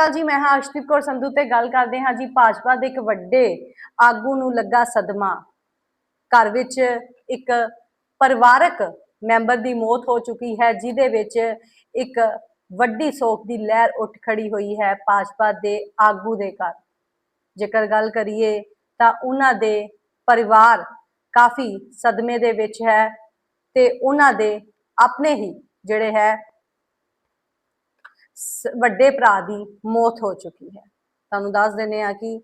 ਅਕਾਲ ਜੀ, ਮੈਂ ਹਾਂ ਅਰਸ਼ਦੀਪ ਕੌਰ ਸੰਧੂ ਤੇ ਗੱਲ ਕਰਦੇ ਹਾਂ ਜੀ, ਭਾਜਪਾ ਦੇ ਇੱਕ ਵੱਡੇ ਆਗੂ ਨੂੰ ਲੱਗਾ ਸਦਮਾ। ਘਰ ਵਿੱਚ ਇੱਕ ਪਰਿਵਾਰਕ ਮੈਂਬਰ ਦੀ ਮੌਤ ਹੋ ਚੁੱਕੀ ਹੈ, ਜਿਹਦੇ ਵਿੱਚ ਇੱਕ ਵੱਡੀ ਸੋਗ ਦੀ ਲਹਿਰ ਉੱਠ ਖੜੀ ਹੋਈ ਹੈ ਭਾਜਪਾ ਦੇ ਆਗੂ ਦੇ ਘਰ। ਜੇਕਰ ਗੱਲ ਕਰੀਏ ਤਾਂ ਉਹਨਾਂ ਦੇ ਪਰਿਵਾਰ ਕਾਫੀ ਸਦਮੇ ਦੇ ਵਿੱਚ ਹੈ ਤੇ ਉਹਨਾਂ ਦੇ ਆਪਣੇ ਹੀ ਜਿਹੜੇ ਹੈ ਵੱਡੇ ਭਰਾ ਦੀ ਮੌਤ ਹੋ ਚੁੱਕੀ ਹੈ। ਤੁਹਾਨੂੰ ਦੱਸ ਦਿੰਦੇ ਆ ਕਿ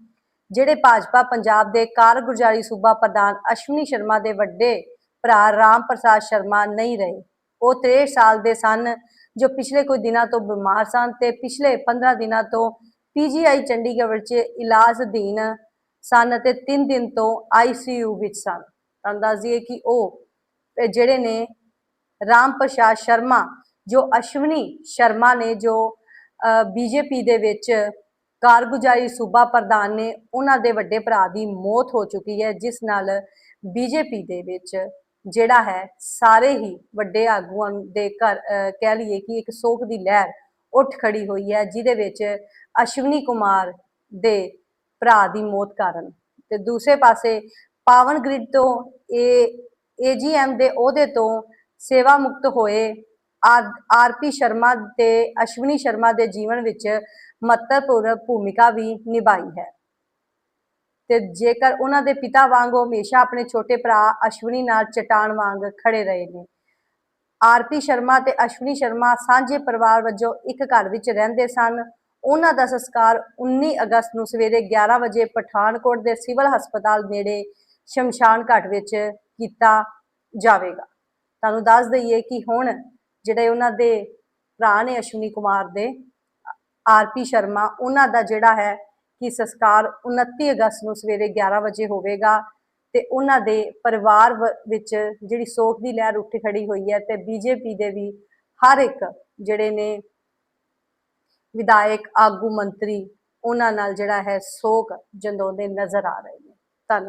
ਜਿਹੜੇ ਭਾਜਪਾ, ਪੰਜਾਬ ਦੇ ਕਾਰਗੁਜ਼ਾਰੀ ਸੂਬਾ ਪ੍ਰਧਾਨ ਅਸ਼ਵਨੀ ਸ਼ਰਮਾ ਦੇ ਵੱਡੇ ਭਰਾ ਰਾਮ ਪ੍ਰਸਾਦ ਸ਼ਰਮਾ ਨਹੀਂ ਰਹੇ। ਉਹ 63 ਸਾਲ ਦੇ ਸਨ, ਜੋ ਪਿਛਲੇ ਕੁਝ ਦਿਨਾਂ ਤੋਂ ਬਿਮਾਰ ਸਨ ਤੇ ਪਿਛਲੇ 15 ਦਿਨਾਂ ਤੋਂ ਪੀਜੀਆਈ ਚੰਡੀਗੜ੍ਹ ਵਿੱਚ ਇਲਾਜ ਅਧੀਨ ਸਨ ਅਤੇ 3 ਦਿਨ ਤੋਂ ਆਈਸੀਯੂ ਵਿੱਚ ਸਨ। ਤੁਹਾਨੂੰ ਦੱਸ ਦਈਏ ਕਿ ਉਹ ਜਿਹੜੇ ਨੇ ਰਾਮ ਪ੍ਰਸਾਦ ਸ਼ਰਮਾ ਜੋ ਅਸ਼ਵਨੀ ਸ਼ਰਮਾ ਨੇ, ਜੋ ਬੀਜੇਪੀ ਦੇ ਵਿੱਚ ਕਾਰਗੁਜ਼ਾਰੀ ਸੂਬਾ ਪ੍ਰਧਾਨ ਨੇ, ਉਹਨਾਂ ਦੇ ਵੱਡੇ ਭਰਾ ਦੀ ਮੌਤ ਹੋ ਚੁੱਕੀ ਹੈ, ਜਿਸ ਨਾਲ ਬੀਜੇਪੀ ਦੇ ਵਿੱਚ ਜਿਹੜਾ ਹੈ, ਸਾਰੇ ਹੀ ਵੱਡੇ ਆਗੂਆਂ ਦੇ ਘਰ ਕਹਿ ਲਈਏ ਕਿ ਇੱਕ ਸੋਗ ਦੀ ਲਹਿਰ ਉੱਠ ਖੜੀ ਹੋਈ ਹੈ, ਜਿਹਦੇ ਵਿੱਚ ਅਸ਼ਵਨੀ ਕੁਮਾਰ ਦੇ ਭਰਾ ਦੀ ਮੌਤ ਕਾਰਨ। ਤੇ ਦੂਸਰੇ ਪਾਸੇ ਪਾਵਨ ਗ੍ਰਿਡ ਤੋਂ ਇਹ ਏਜੀਐਮ ਦੇ ਅਹੁਦੇ ਤੋਂ ਸੇਵਾ ਮੁਕਤ ਹੋਏ ਆਰਪੀ ਸ਼ਰਮਾ ਤੇ ਅਸ਼ਵਨੀ ਸ਼ਰਮਾ ਦੇ ਜੀਵਨ ਵਿੱਚ ਮਹੱਤਵਪੂਰਨ ਭੂਮਿਕਾ ਵੀ ਨਿਭਾਈ ਹੈ। ਤੇ ਜੇਕਰ ਉਹਨਾਂ ਦੇ ਪਿਤਾ ਵਾਂਗ ਉਹ ਹਮੇਸ਼ਾ ਆਪਣੇ ਛੋਟੇ ਭਰਾ ਅਸ਼ਵਨੀ ਨਾਲ ਚਟਾਨ ਵਾਂਗ ਖੜੇ ਰਹੇ ਨੇ, ਆਰਪੀ ਸ਼ਰਮਾ ਤੇ ਅਸ਼ਵਨੀ ਸ਼ਰਮਾ ਸਾਂਝੇ ਪਰਿਵਾਰ ਵਜੋਂ ਇੱਕ ਘਰ ਵਿੱਚ ਰਹਿੰਦੇ ਸਨ। ਉਹਨਾਂ ਦਾ ਸੰਸਕਾਰ 19 ਅਗਸਤ ਨੂੰ ਸਵੇਰੇ 11 ਵਜੇ ਪਠਾਨਕੋਟ ਦੇ ਸਿਵਲ ਹਸਪਤਾਲ ਨੇੜੇ ਸ਼ਮਸ਼ਾਨ ਘਾਟ ਵਿੱਚ ਕੀਤਾ ਜਾਵੇਗਾ। ਤੁਹਾਨੂੰ ਦੱਸ ਦਈਏ ਕਿ ਹੁਣ ਜਿਹੜੇ ਉਹਨਾਂ ਦੇ ਭਰਾ ਨੇ ਅਸ਼ਵਨੀ ਕੁਮਾਰ ਦੇ ਆਰਪੀ ਸ਼ਰਮਾ, ਉਹਨਾਂ ਦਾ ਜਿਹੜਾ ਹੈ ਕਿ ਸੰਸਕਾਰ 29 ਅਗਸਤ ਨੂੰ ਸਵੇਰੇ 11 ਵਜੇ ਹੋਵੇਗਾ ਤੇ ਉਹਨਾਂ ਦੇ ਪਰਿਵਾਰ ਵਿੱਚ ਜਿਹੜੀ ਸੋਗ ਦੀ ਲਹਿਰ ਉੱਠ ਖੜੀ ਹੋਈ ਹੈ ਤੇ ਬੀਜੇਪੀ ਦੇ ਵੀ ਹਰ ਇੱਕ ਜਿਹੜੇ ਨੇ ਵਿਧਾਇਕ, ਆਗੂ ਮੰਤਰੀ, ਉਹਨਾਂ ਨਾਲ ਜਿਹੜਾ ਹੈ ਸੋਗ ਜੰਦੋਂਦੇ ਨਜ਼ਰ ਆ ਰਹੇ ਨੇ।